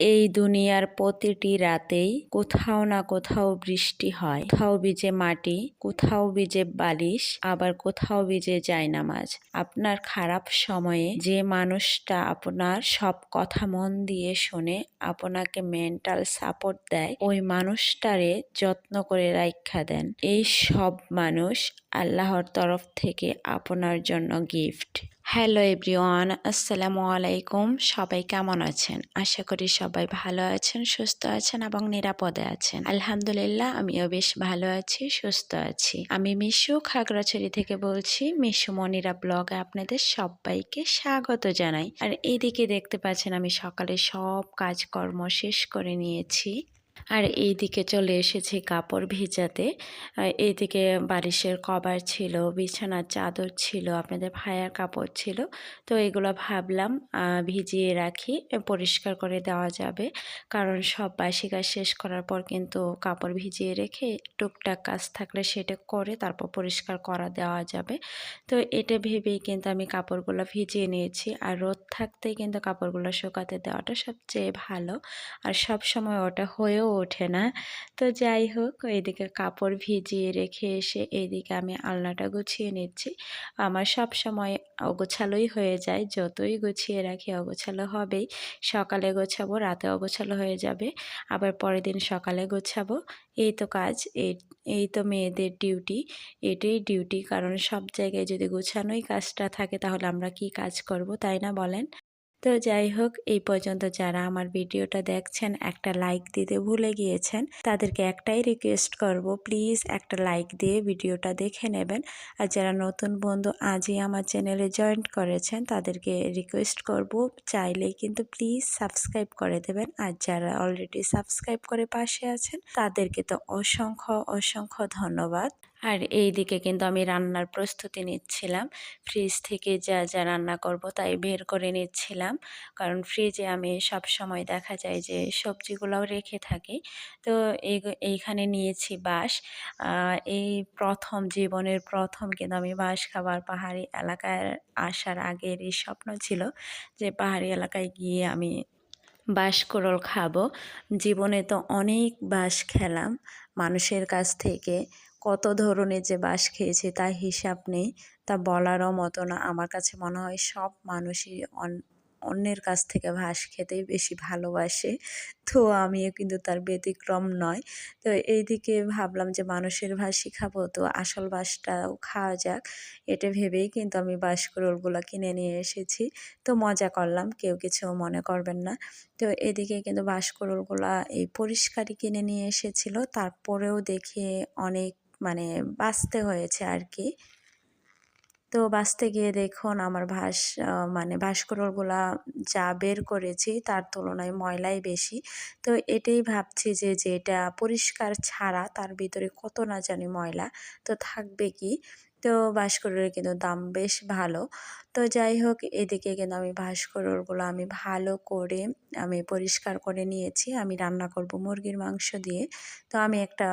এই দুনিয়ার প্রতিটি রাতেই কোথাও না কোথাও বৃষ্টি হয়। কোথাও ভিজে মাটি, কোথাও ভিজে বালিশ, আবার কোথাও ভিজে যায় নামাজ আপনার খারাপ সময়ে যে মানুষটা আপনার সব কথা মন দিয়ে শুনে আপনাকে মেন্টাল সাপোর্ট দেয়, ওই মানুষটারে যত্ন করে রাখা দেন। এই সব মানুষ আল্লাহর তরফ থেকে আপনার জন্য গিফট হ্যালো এভরিওয়ান, আসসালামু আলাইকুম। সবাই কেমন আছেন? আশা করি সবাই ভালো আছেন, সুস্থ আছেন এবং নিরাপদে আছেন। আলহামদুলিল্লাহ, আমিও বেশ ভালো আছি, সুস্থ আছি। আমি মিশু, খাগড়াছড়ি থেকে বলছি। মিশু মনিরা ব্লগে আপনাদের সবাইকে স্বাগত জানাই। আর এইদিকে দেখতে পাচ্ছেন আমি সকালে সব কাজকর্ম শেষ করে নিয়েছি। আর এইদিকে চলে এসেছি কাপড় ভিজাতে। এইদিকে বারিশের কভার ছিল, বিছানার চাদর ছিল, আপনাদের ভায়ার কাপড় ছিল। তো এগুলো ভাবলাম ভিজিয়ে রাখি পরিষ্কার করে দেওয়া যাবে। কারণ সব বাসি কাজ শেষ করার পর কিন্তু কাপড় ভিজিয়ে রেখে টুকটাক কাজ থাকলে সেটা করে তারপর পরিষ্কার করা দেওয়া যাবে। তো এটা ভেবেই কিন্তু আমি কাপড়গুলো ভিজিয়ে নিয়েছি। আর রোদ থাকতেই কিন্তু কাপড়গুলো শুকাতে দেওয়াটা সবচেয়ে ভালো। আর সব সময় ওটা হয়েও ওঠে না। তো যাই হোক, এদিকে কাপড় ভিজিয়ে রেখে এসে এদিকে আমি আলনাটা গুছিয়ে নিচ্ছি। আমার সব সময় অগোছালোই হয়ে যায়। যতই গুছিয়ে রাখি অগোছালো হবেই। সকালে গোছাবো, রাতে অগোছালো হয়ে যাবে। আবার পরের দিন সকালে গোছাবো। এই তো কাজ, এই এই তো মেয়েদের ডিউটি। এটাই ডিউটি। কারণ সব জায়গায় যদি গোছানোই কাজটা থাকে, তাহলে আমরা কি কাজ করব, তাই না বলেন? তো যাই হোক, এই পর্যন্ত যারা আমার ভিডিওটা দেখছেন, একটা লাইক দিতে ভুলে গিয়েছেন, তাদেরকে একটাই রিকোয়েস্ট করব প্লিজ একটা লাইক দিয়ে ভিডিওটা দেখে নেবেন। আর যারা নতুন বন্ধু আজই আমার চ্যানেলে জয়েন করেছেন, তাদেরকে রিকোয়েস্ট করব, চাইলেই কিন্তু প্লিজ সাবস্ক্রাইব করে দেবেন। আর যারা অলরেডি সাবস্ক্রাইব করে পাশে আছেন, তাদেরকে তো অসংখ্য অসংখ্য ধন্যবাদ। আর এই দিকে কিন্তু আমি রান্নার প্রস্তুতি নিচ্ছিলাম। ফ্রিজ থেকে যা যা রান্না করব তাই বের করে নিচ্ছিলাম। কারণ ফ্রিজে আমি সব সময় দেখা যায় যে সবজিগুলোও রেখে থাকি। তো এই, এইখানে নিয়েছি বাঁশ। এই প্রথম, জীবনের প্রথম কিন্তু আমি বাঁশ খাবার পাহাড়ি এলাকায় আসার আগের এই স্বপ্ন ছিল যে পাহাড়ি এলাকায় গিয়ে আমি বাঁশকুড়োল খাব। জীবনে তো অনেক বাঁশ খেলাম মানুষের কাছ থেকে। কত ধরনের যে বাঁশ খেয়েছি তা হিসাব নেই, তা বলারও মতো না। আমার কাছে মনে হয় সব মানুষই অন্যের কাছ থেকে বাঁশ খেতেই বেশি ভালোবাসে। তো আমিও কিন্তু তার ব্যতিক্রম নয়। তো এইদিকে ভাবলাম যে মানুষের ভাসি খাব, তো আসল বাঁশটাও খাওয়া যাক। এটা ভেবেই কিন্তু আমি বাঁশকুড়োলগুলো কিনে নিয়ে এসেছি। তো মজা করলাম, কেউ কিছু মনে করবেন না। তো এদিকে কিন্তু বাঁশকুড়োলগুলা এই পরিষ্কারই কিনে নিয়ে এসেছিল। তারপরেও দেখে অনেক মানে বাঁচতে হয়েছে আর কি তো বাঁচতে গিয়ে দেখুন আমার ভাস মানে ভাস্করগুলা যা বের করেছি তার তুলনায় ময়লাই বেশি। তো এটাই ভাবছি যে, যেটা পরিষ্কার ছাড়া তার ভিতরে কত না জানি ময়লা। তো থাকবে কি? তো ভাস্করের কিন্তু দাম বেশ ভালো। তো যাই হোক, এদিকে কিন্তু আমি ভাস্করগুলো আমি ভালো করে আমি পরিষ্কার করে নিয়েছি। আমি রান্না করব মুরগির মাংস দিয়ে। তো আমি একটা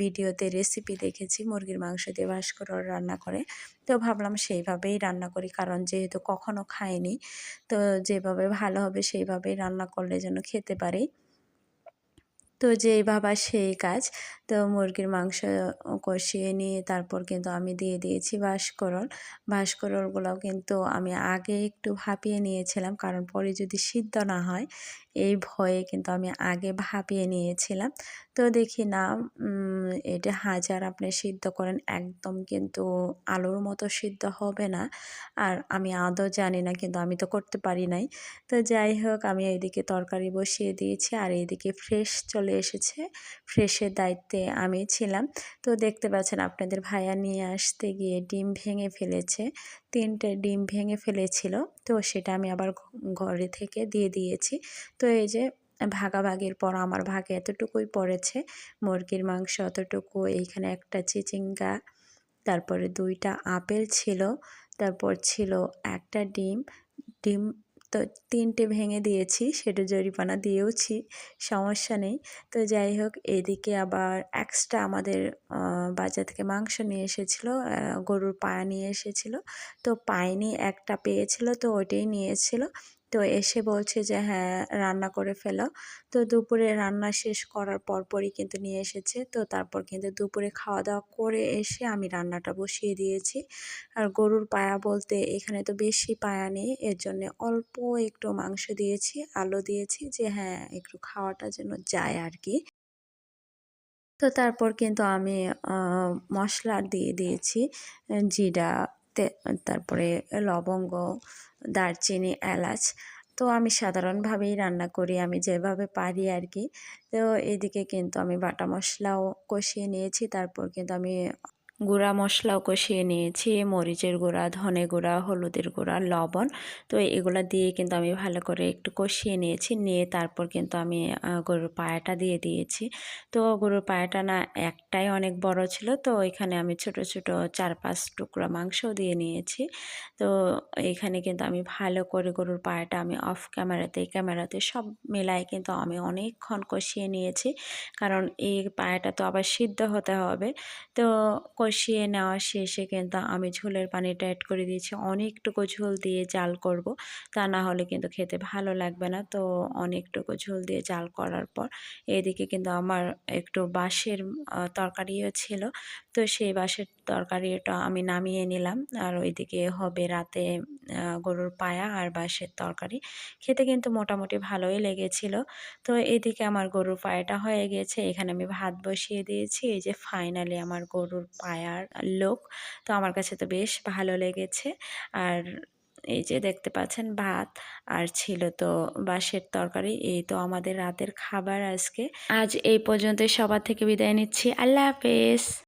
ভিডিওতে রেসিপি দেখেছি মুরগির মাংস দিয়ে ভাস্কর রান্না করে। তো ভাবলাম সেইভাবেই রান্না করি, কারণ যেহেতু কখনো খাইনি, তো যেভাবে ভালো হবে সেইভাবেই রান্না করলে যেন খেতে পারি। তো যেই ভাবা সেই কাজ। তো মুরগির মাংস কষিয়ে নিয়ে তারপর কিন্তু আমি দিয়ে দিয়েছি ভাস্করল ভাস্করলগুলোও কিন্তু আমি আগে একটু ভাপিয়ে নিয়েছিলাম, কারণ পরে যদি সিদ্ধ না হয়, এই ভয়ে কিন্তু আমি আগে ভাপিয়ে নিয়েছিলাম। তো দেখি না এটা হাজার আপনি সিদ্ধ করেন, একদম কিন্তু আলুর মতো সিদ্ধ হবে না। আর আমি আদৌ জানি না, কিন্তু আমি তো করতে পারি নাই। তো যাই হোক, আমি এইদিকে তরকারি বসিয়ে দিয়েছি আর এইদিকে ফ্রেশ চলে এসেছে। ফ্রেশের দায়িত্বে আমি ছিলাম। তো দেখতে পাচ্ছেন, আপনাদের ভাইয়া নিয়ে আসতে গিয়ে ডিম ভেঙে ফেলেছে। তিনটে ডিম ভেঙে ফেলেছিল। তো সেটা আমি আবার ঘরে থেকে দিয়ে দিয়েছি। তো এই যে ভাগাভাগির পর আমার ভাগে এতটুকুই পড়েছে। মুরগির মাংস অতটুকু, এইখানে একটা চিচিঙ্গা, তারপরে দুইটা আপেল ছিল, তারপর ছিল একটা ডিম। ডিম তো তিনটে ভেঙে দিয়েছি, সেটা জরিপানা দিয়েওছি, সমস্যা নেই। তো যাই হোক, এদিকে আবার এক্সট্রা আমাদের বাজার থেকে মাংস নিয়ে এসেছিল গরুর পায়া নিয়ে এসেছিল। তো পায়নি একটা পেয়েছিল, তো ওইটাই নিয়েছিল। তো এসে বলছে যে হ্যাঁ রান্না করে ফেলো। তো দুপুরে রান্না শেষ করার পরপরই কিন্তু নিয়ে এসেছে। তো তারপর কিন্তু দুপুরে খাওয়া দাওয়া করে এসে আমি রান্নাটা বসিয়ে দিয়েছি। আর গরুর পায়া বলতে এখানে তো বেশি পায়া নেই। এর জন্য অল্প একটু মাংস দিয়েছি, আলু দিয়েছি যে হ্যাঁ একটু খাওয়াটা যেন যায় আর কি তো তারপর কিন্তু আমি মশলা দিয়ে দিয়েছি, জিরা তারপরে লবঙ্গ, দারচিনি, এলাচ। তো আমি সাধারণভাবেই রান্না করি, আমি যেভাবে পারি আর কি তো এদিকে কিন্তু আমি বাটা মশলাও কষিয়ে নিয়েছি, তারপর কিন্তু আমি গুঁড়া মশলাও কষিয়ে নিয়েছি, মরিচের গুঁড়া, ধনে গুঁড়া, হলুদের গুঁড়া, লবণ। তো এগুলো দিয়ে কিন্তু আমি ভালো করে একটু কষিয়ে নিয়েছি, নিয়ে তারপর কিন্তু আমি গরুর পায়াটা দিয়ে দিয়েছি। তো গরুর পায়াটা না একটাই অনেক বড় ছিল, তো এখানে আমি ছোট ছোট চার, পাঁচ টুকরা মাংসও দিয়ে নিয়েছি। তো এখানে কিন্তু আমি ভালো করে গরুর পায়াটা আমি অফ ক্যামেরাতে ক্যামেরাতে সব মেলায় কিন্তু আমি অনেকক্ষণ কষিয়ে নিয়েছি। কারণ এই পায়াটা তো আবার সিদ্ধ হতে হবে। তো কষিয়ে নেওয়া শেষে কিন্তু আমি ঝোলের পানিটা অ্যাড করে দিয়েছি। অনেকটুকু ঝোল দিয়ে জাল করব। তা না হলে কিন্তু খেতে ভালো লাগবে না। তো অনেকটুকু ঝোল দিয়ে জাল করার পর এদিকে কিন্তু আমার একটু বাঁশের তরকারিও ছিল। তো সেই বাঁশের তরকারিটা আমি নামিয়ে নিলাম। আর ওইদিকে হবে রাতে গরুর পায়া আর বাঁশের তরকারি। খেতে কিন্তু মোটামুটি ভালোই লেগেছিল। তো এদিকে আমার গরুর পায়াটা হয়ে গেছে। এখানে আমি ভাত বসিয়ে দিয়েছি। এই যে ফাইনালি আমার গরুর পায়ার লোক। তো আমার কাছে তো বেশ ভালো লেগেছে। আর এই যে দেখতে পাচ্ছেন ভাত। আর ছিল তো বাঁশের তরকারি। এই তো আমাদের রাতের খাবার আজকে। আজ এই পর্যন্ত সবার থেকে বিদায় নিচ্ছি। আল্লাহ হাফেজ।